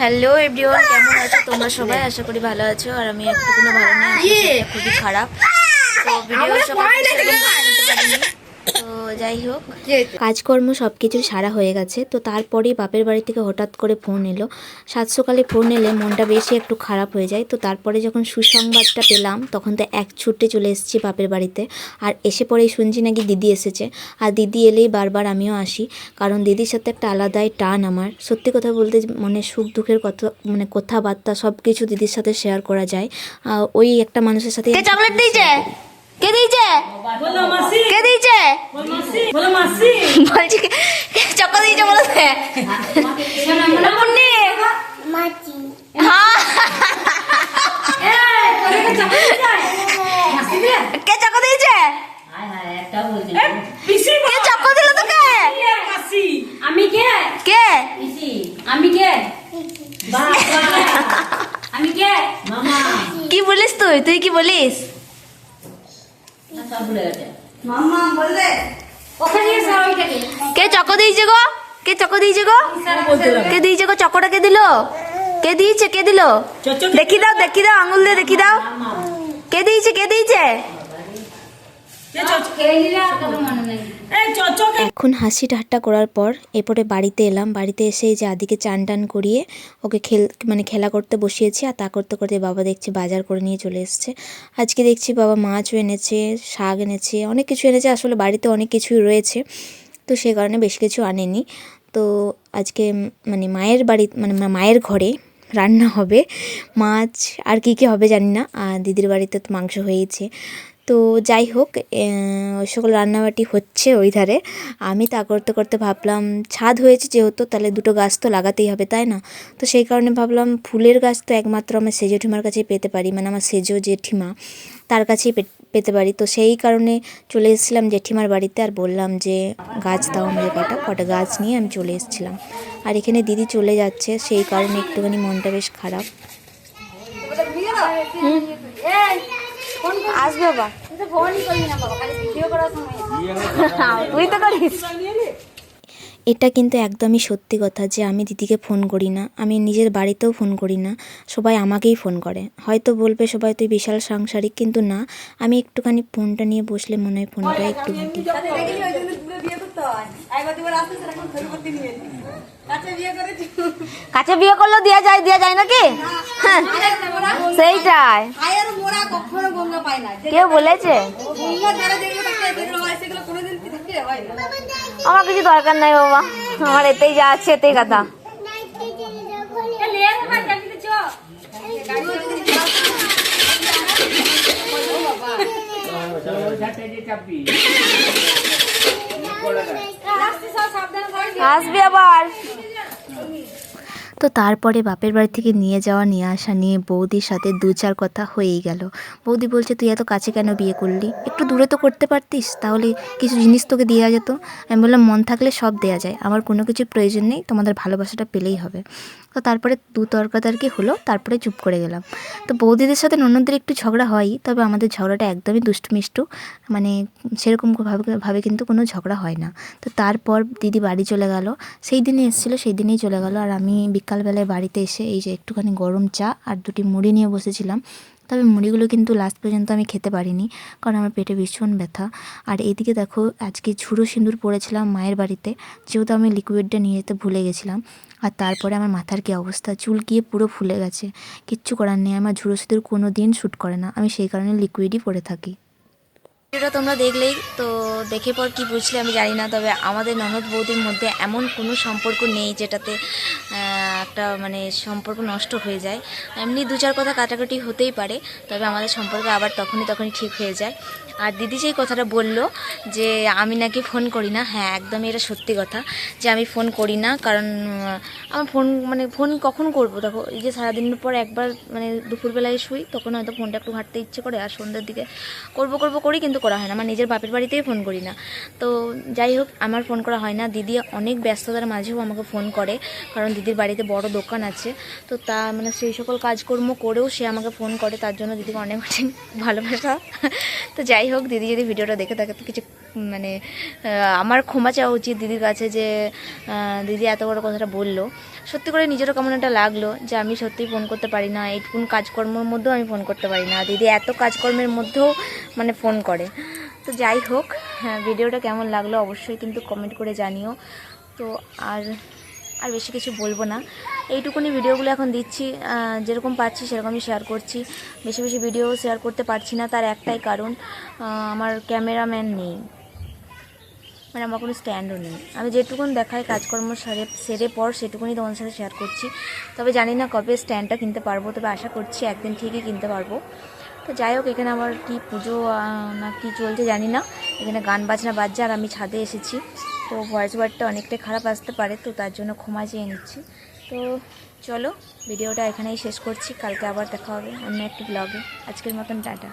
Hello everyone কেমন আছো? তোমরা সবাই? আশা করি ভালো আছো আর আমি একটু কোনো ভালো না খুবই খারাপ। তো ভিডিও যাই হোক কাজকর্ম সব কিছু সারা হয়ে গেছে তো তারপরেই বাপের বাড়ি থেকে হঠাৎ করে ফোন এলো। সাত সকালে ফোন এলে মনটা বেশি একটু খারাপ হয়ে যায় তো তারপরে যখন সুসংবাদটা পেলাম তখন তো এক ছুটে চলে এসেছি বাপের বাড়িতে। আর এসে পরেই শুনছি নাকি দিদি এসেছে। আর দিদি এলেই বারবার আমিও আসি কারণ দিদির সাথে একটা আলাদাই টান আমার। সত্যি কথা বলতে মানে সুখ দুঃখের কথা মানে কথাবার্তা সব কিছু দিদির সাথে শেয়ার করা যায়। ওই একটা মানুষের সাথে চকলেট দিয়েছে? কে দিয়েছে কে দিয়েছে বলো মাসি বলো মাসি বলছি চকো দিয়েছে হ্যাঁ কে চকো দিয়েছে কে চকো দিল তোকে আমি কে কে আমি কে আমি কে কি বলিস তুই তুই কি বলিস ওখানে নিয়ে এসো ওইটাকে কে চকো দিয়েছে গো? কে চকো দিয়েছে গো? কে দিয়েছে গো? চকোটা কে দিল? কে দিয়েছে? কে দিল? দেখি দাও দেখি দাও আঙুল দিয়ে দেখি দাও। কে দিয়েছে? কে দিয়েছে? এখন হাসি ঠাট্টা করার পর এরপরে বাড়িতে এলাম। বাড়িতে এসে যে আদিকে চান টান করিয়ে ওকে খেল মানে খেলা করতে বসিয়েছি আর তা করতে করতে বাবা দেখছি বাজার করে নিয়ে চলে এসছে। আজকে দেখছি বাবা মাছও এনেছে, শাক এনেছে, অনেক কিছু এনেছে। আসলে বাড়িতে অনেক কিছুই রয়েছে, তো সে কারণে বেশ কিছু আনেনি। তো আজকে মানে মায়ের বাড়ি মানে মায়ের ঘরে রান্না হবে। মাছ আর কি কি হবে জানি না। আর দিদির বাড়িতে তো মাংস হয়েছে তো যাই হোক ওই সকল রান্নাবাটি হচ্ছে ওই ধারে। আমি তা করতে করতে ভাবলাম ছাদ হয়েছে যেহেতু তাহলে দুটো গাছ তো লাগাতেই হবে তাই না? তো সেই কারণে ভাবলাম ফুলের গাছ তো একমাত্র আমার সেজো ঠিমার কাছেই পেতে পারি মানে আমার সেজো জেঠিমা তার কাছেই পে- পেতে পারি। তো সেই কারণে চলে এসেছিলাম জেঠিমার বাড়িতে আর বললাম যে গাছ দাও আমাকে কটা কটা গাছ নিয়ে আমি চলে এসেছিলাম। আর এখানে দিদি চলে যাচ্ছে সেই কারণে একটুখানি মনটা বেশ খারাপ। আসবে বাবা। তুই তো ফোনই করবি না বাবা খালি ভিডিও করার সময়। তুই তো করিস। এটা কিন্তু একদমই সত্যি কথা যে আমি দিদিকে ফোন করি না আমি নিজের বাড়িতেও ফোন করি না সবাই আমাকেই ফোন করে। হয়তো বলবে সবাই তুই বিশাল সাংসারিক কিন্তু না আমি একটুখানি ফোনটা নিয়ে বসলে মনে হয় ফোনটা একটু ঘাঁটি কাছে বিয়ে করলেও দেওয়া যায় দেওয়া যায় নাকি হ্যাঁ, সেইটাই কেউ বলেছে হয় হয় আমার কিছু দরকার নাই বাবা আমার এতেই যা আছে এতেই কথা তো আসবি আবার। তো তারপরে বাপের বাড়ি থেকে নিয়ে যাওয়া, নিয়ে আসা, নিয়ে বৌদির সাথে দু চার কথা হয়েই গেল। বৌদি বলছে, তুই এত কাছে কেন বিয়ে করলি? একটু দূরে তো করতে পারতিস, তাহলে কিছু জিনিস তোকে দেওয়া যেত। আমি বললাম, মন থাকলে সব দেওয়া যায়, আমার কোনো কিছু প্রয়োজন নেই, তোমাদের ভালোবাসাটা পেলেই হবে। তো তারপরে দু তর্কাতর্কি হলো, তারপরে চুপ করে গেলাম। তো বৌদিদের সাথে ননদদের একটু ঝগড়া হয়ই, তবে আমাদের ঝগড়াটা একদমই দুষ্টু মিষ্টু মানে সেরকম ভাবে কিন্তু কোনো ঝগড়া হয় না। তো তারপর দিদি বাড়ি চলে গেল, সেই দিনে এসেছিল, সেই দিনেই চলে গেল, আর আমি বিকালবেলায় বাড়িতে এসে এই যে একটুখানি গরম চা আর দুটি মুড়ি নিয়ে বসেছিলাম। তবে মুড়িগুলো কিন্তু লাস্ট পর্যন্ত আমি খেতে পারিনি, কারণ আমার পেটে ভীষণ ব্যথা। আর এদিকে দেখো, আজকে ঝুড়ো সিঁদুর পড়েছিলাম মায়ের বাড়িতে, যেহেতু আমি লিকুইডটা নিয়ে যেতে ভুলে গেছিলাম। আর তারপরে আমার মাথার কী অবস্থা? চুল গিয়ে পুরো ফুলে গেছে? কিচ্ছু করার নেই, আমার ঝুড়ো সিঁদুর কোনো দিন শ্যুট করে না। আমি সেই কারণে লিকুইডই পরে থাকি। ভিডিওটা তোমরা দেখলেই তো দেখে পর কি বুঝলে আমি জানি না, তবে আমাদের ননদ বৌদির মধ্যে এমন কোনো সম্পর্ক নেই যেটাতে একটা মানে সম্পর্ক নষ্ট হয়ে যায়। এমনি দু চার কথা কাটাকাটি হতেই পারে, তবে আমাদের সম্পর্ক আবার তখনই তখনই ঠিক হয়ে যায়। আর দিদি যেই কথাটা বলল যে আমি নাকি ফোন করি না হ্যাঁ একদমই এটা সত্যি কথা যে আমি ফোন করি না, কারণ আমার ফোন মানে ফোন কখন করব? দেখো, এই যে সারাদিনের পর একবার মানে দুপুরবেলায় শুই, তখন হয়তো ফোনটা একটু ঘাঁটতে ইচ্ছে করে, আর সন্ধ্যের দিকে করব, করব করি, কিন্তু করা হয় না। আমার নিজের বাপের বাড়িতেই ফোন করি না। তো যাই হোক, আমার ফোন করা হয় না। দিদি অনেক ব্যস্ততার মাঝেও আমাকে ফোন করে, কারণ দিদির বাড়িতে বড় দোকান আছে। তো তা মানে সেই সকল কাজকর্ম করেও সে আমাকে ফোন করে, তার জন্য দিদিকে অনেক অনেক ভালোবাসা। তো যাই হোক, দিদি যদি ভিডিওটা দেখে থাকে, তো কিছু মানে আমার ক্ষমা চাওয়া উচিত দিদির কাছে যে দিদি এত বড় কথাটা বলল। সত্যি করে নিজেরও কেমন একটা লাগল যে, আমি সত্যিই ফোন করতে পারি না এইটুকুন কাজকর্মের মধ্যেও আমি ফোন করতে পারি না। দিদি এত কাজকর্মের মধ্যেও মানে ফোন করে। তো যাই হোক হ্যাঁ ভিডিওটা কেমন লাগল অবশ্যই কিন্তু কমেন্ট করে জানিও। তো আর আর বেশি কিছু বলব না। এইটুকুনি ভিডিওগুলো এখন দিচ্ছি যেরকম পাচ্ছি সেরকমই শেয়ার করছি। বেশি বেশি ভিডিও শেয়ার করতে পারছি না, তার একটাই কারণ আমার ক্যামেরাম্যান নেই। মানে আমার কোনো স্ট্যান্ডও নেই। আমি যেটুকুন দেখাই কাজকর্ম সেরে সেরে পর সেটুকুনি তোমাদের সাথে শেয়ার করছি। তবে জানি না কবে স্ট্যান্ডটা কিনতে পারব, তবে আশা করছি একদিন ঠিকই কিনতে পারব। তো যাই হোক, এখানে আমার কি পুজো না কি চলছে জানি না। এখানে গান বাজনা বাজছে আর আমি ছাদে এসেছি। তো ভয়েস ওয়ার্ডটা অনেকটাই খারাপ আসতে পারে, তো তার জন্য ক্ষমা চেয়ে নিচ্ছি। তো চলো ভিডিওটা এখানেই শেষ করছি। কালকে আবার দেখা হবে অন্য একটি ব্লগে আজকের মতন টাটা।